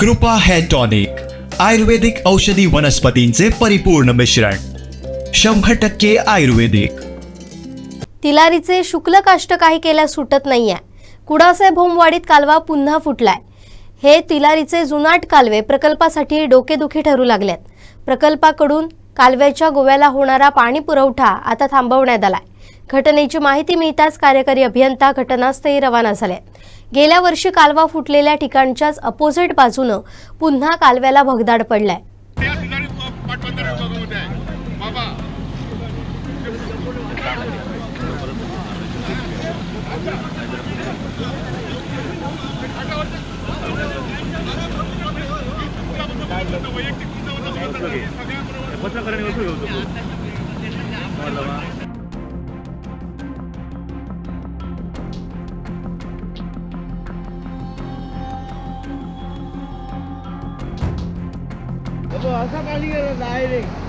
कृपा hair tonic आयुर्वेदिक औषधी वनस्पतींचे परिपूर्ण मिश्रण शंभर टक्के आयुर्वेदिक. तिलारीचे शुक्ल काष्ट काही केल्यास सुटत नाहीये. कुडासे भोमवाडीत कालवा पुन्हा फुटलाय. हे तिलारीचे जुनाट कालवे प्रकल्पासाठी डोकेदुखी ठरू लागलेत. प्रकल्पाकडून कालव्याच्या गोव्याला होणारा पाणी पुरवठा आता थांबवण्यात आलाय. घटनेची माहिती मिळताच कार्यकारी अभियंता घटनास्थळी रवाना झाले गेल्या वर्षी कालवा फुटलेल्या ठिकाणच्याच अपोजिट बाजूनं पुन्हा कालव्याला भगदाड पडलाय. त्या ठिकाणी पाटबंधारे विभागामध्ये आहे. बाबा. वैयक्तिक असा खाली गेला डायरेक्ट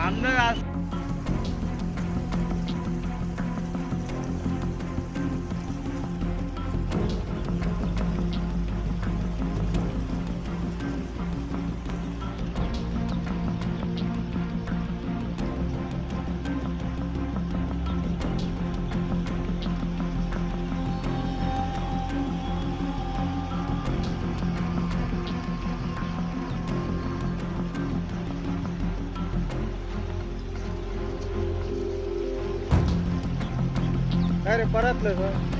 রান্নার अरे रे परतलं